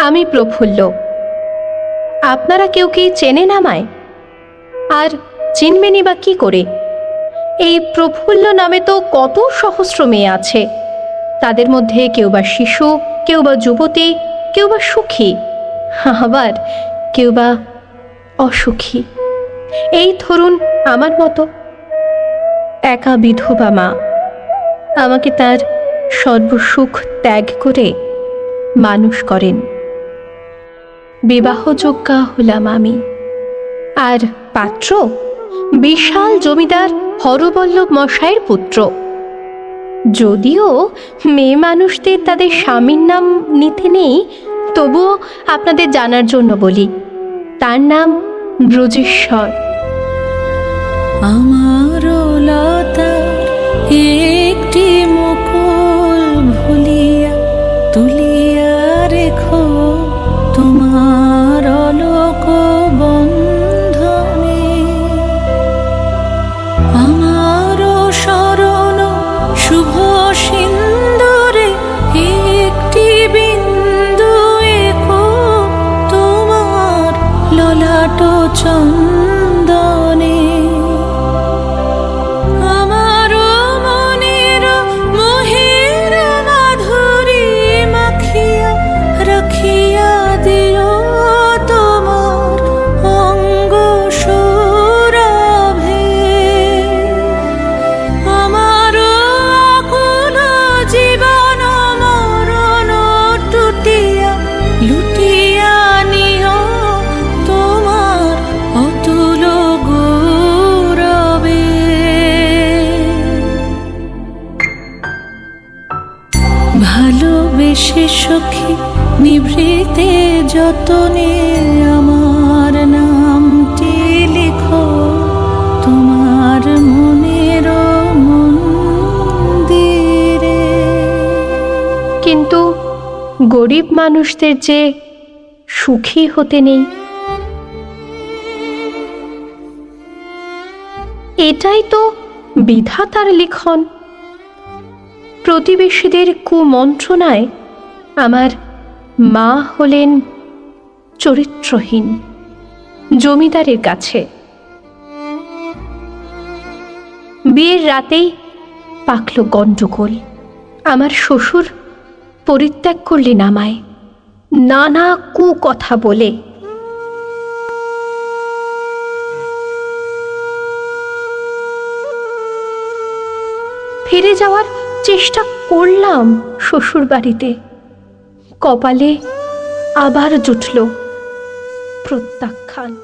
আমি প্রফুল্ল। আপনারা কেউ কি চেনেন আমায়? আর চিনবেনই বা কি করে? এই প্রফুল্ল নামে তো কত সহস্র মেয়ে আছে। তাদের মধ্যে কেউ বা শিশু, কেউ বা যুবতী, কেউ বা সুখী, আবার কেউ বা অসুখী। এই ধরুন আমার মতো একা বিধবা মা। আমাকে তার সর্বসুখ ত্যাগ করে মানুষ করেন। বিবাহযোগ্যা হলাম আমি। আর পাত্র? বিশাল জমিদার হরবল্লভ মশাইয়ের পুত্র। যদিও মেয়ে মানুষদের তাদের স্বামীর নাম নিতে নেই, তবুও আপনাদের জানার জন্য বলি, তার নাম ব্রজেশ্বর। আমার যতনে আমার নামটি লিখো, তোমার মনের মন্দিরে। কিন্তু গরিব মানুষদের যে সুখী হতে নেই, এটাই তো বিধাতার লিখন। প্রতিবেশীদের কুমন্ত্রণায় আমার মা হলেন চরিত্রহীন, জমিদারের কাছে। বিয়ের রাতেই পাকল গণ্ডগোল। আমার শ্বশুর পরিত্যাগ করলেন আমায়, নানা কু কথা বলে। ফিরে যাওয়ার চেষ্টা করলাম শ্বশুর বাড়িতে কপালে আবার জুটল প্রত্যাখ্যান।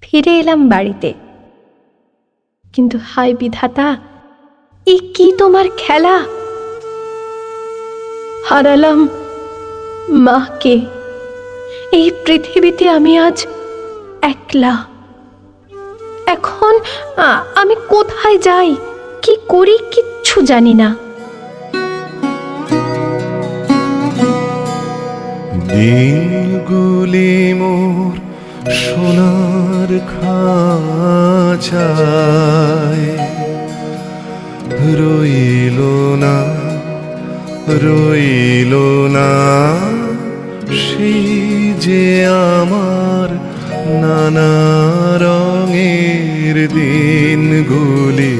ফিরে এলাম বাড়িতে। কিন্তু হায় বিধাতা, এ কি তোমার খেলা? হারালাম মাকে। এই পৃথিবীতে আমি আজ একলা। এখন আমি কোথায় যাই? কি করি কিচ্ছু জানি না। দিনগুলি মোর সোনার খাঁচায়। রইল না রইল না সেই যে আমার নানা রঙের দিনগুলি।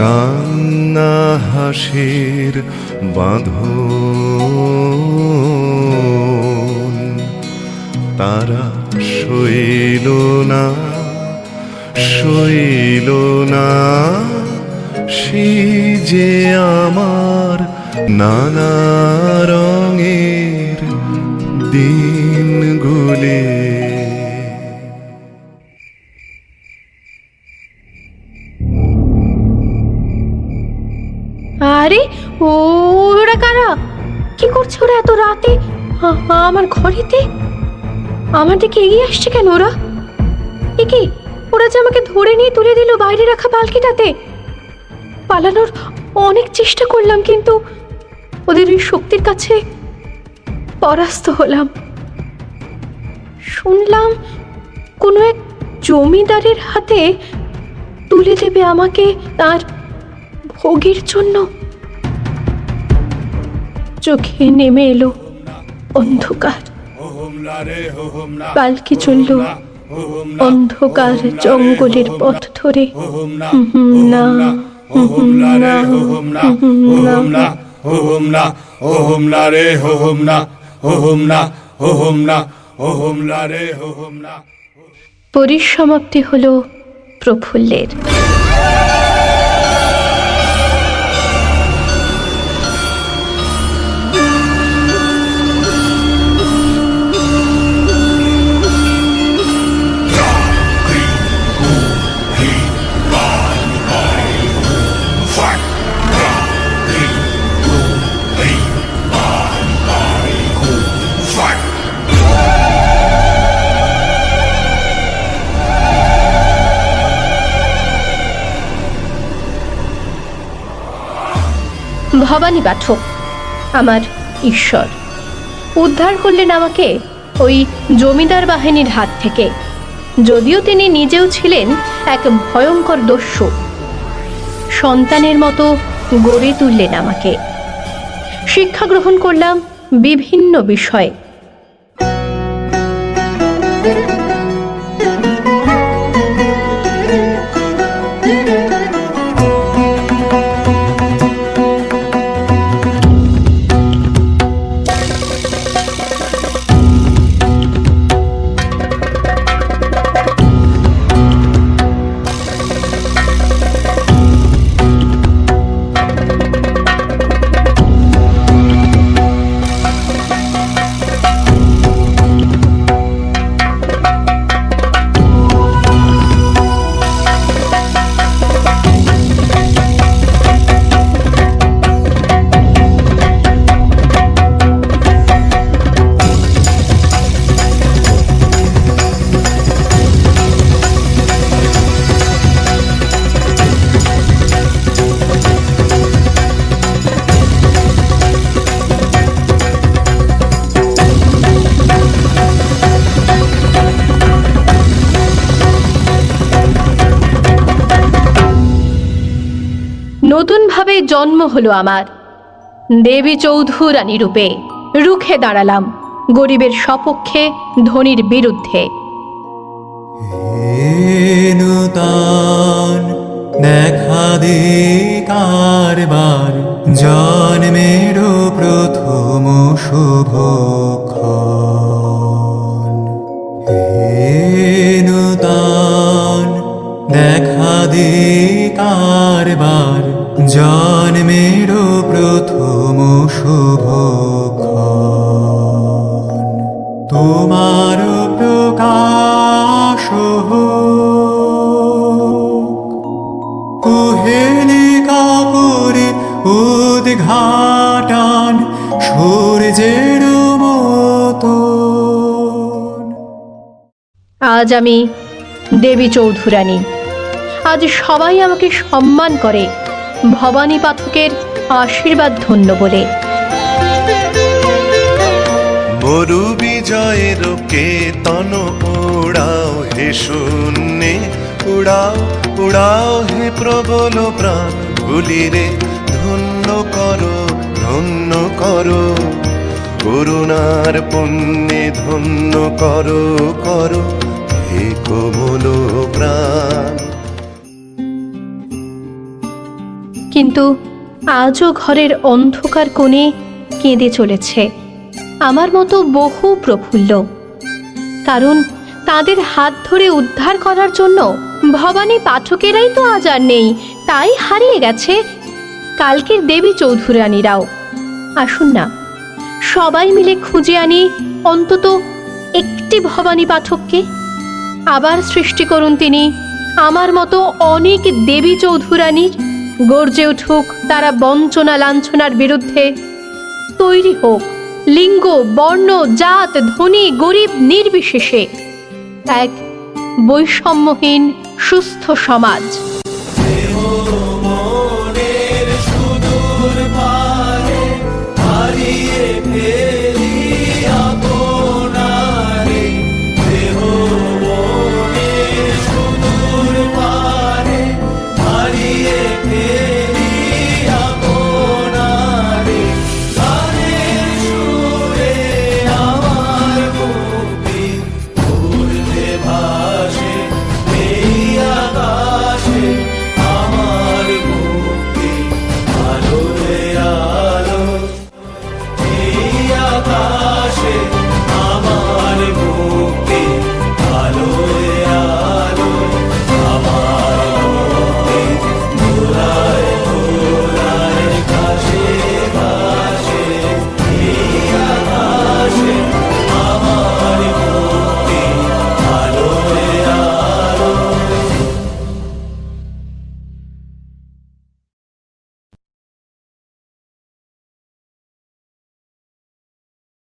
কান্না হাসির বাঁধন তারা শৈল না শৈল না। সেই যে আমার নানা রঙের দিনগুলি। আরে ওরা কারা? কি করছে ওরা এত রাতে? আমার ঘরেতে? আমার দিকে এগিয়ে আসছে কেন ওরা? এ কি? ওরা যে আমাকে ধরে নিয়ে তুলে দিল বাইরে রাখা পালকিটাতে পালানোর অনেক চেষ্টা করলাম, কিন্তু ওদের ওই শক্তির কাছে পরাস্ত হলাম। শুনলাম কোনো এক জমিদারের হাতে তুলে দেবে আমাকে তার ভোগের জন্য। চোখে নেমে এলো অন্ধকার। পালকি চলল অন্ধকার জঙ্গলের পথ ধরে না না না না ওহম না রে না না না রে না পরিসমাপ্তি হলো প্রফুল্লের। ভবানী পাঠক, আমার ঈশ্বর। উদ্ধার করলেন আমাকে ওই জমিদার বাহিনীর হাত থেকে। যদিও তিনি নিজেও ছিলেন এক ভয়ঙ্কর দস্যু, সন্তানের মতো গড়ে তুললেন আমাকে। শিক্ষা গ্রহণ করলাম বিভিন্ন বিষয়ে। নতুনভাবে জন্ম হলো আমার। দেবী চৌধুরানী রূপে রুখে দাঁড়ালাম গরিবের সপক্ষে ধনির বিরুদ্ধে। দেখা দে কারবার, জন্মের আজ আমি দেবী চৌধুরানী। আজ সবাই আমাকে সম্মান করে, ভবানী পাঠকের আশীর্বাদ ধন্য বলে। মরু বিজয়ের কেতন উড়াও হে শূন্যে, উড়াও উড়াও হে প্রবল প্রাণ ভুলিরে ধন্য করো ধন্য করো। করুণার পুণ্যে ধন্য করো করো। প্রাণ। কিন্তু আজও ঘরের অন্ধকার কোণে কেঁদে চলেছে। আমার মতো বহু প্রফুল্ল। কারণ তাদের হাত ধরে উদ্ধার করার জন্য ভবানী পাঠকেরাই তো আজ আর নেই, তাই হারিয়ে গেছে কালকের দেবী চৌধুরানীরাও। আসুন না, সবাই মিলে খুঁজে আনি অন্তত একটি ভবানী পাঠককে। আবার সৃষ্টি করুন তিনি। আমার মতো অনেক দেবী চৌধুরানীর গর্জে উঠুক তারা বঞ্চনা লাঞ্ছনার বিরুদ্ধে। তৈরি হোক লিঙ্গ, বর্ণ, জাত, ধনী, গরিব, নির্বিশেষে এক বৈষম্যহীন, সুস্থ সমাজ।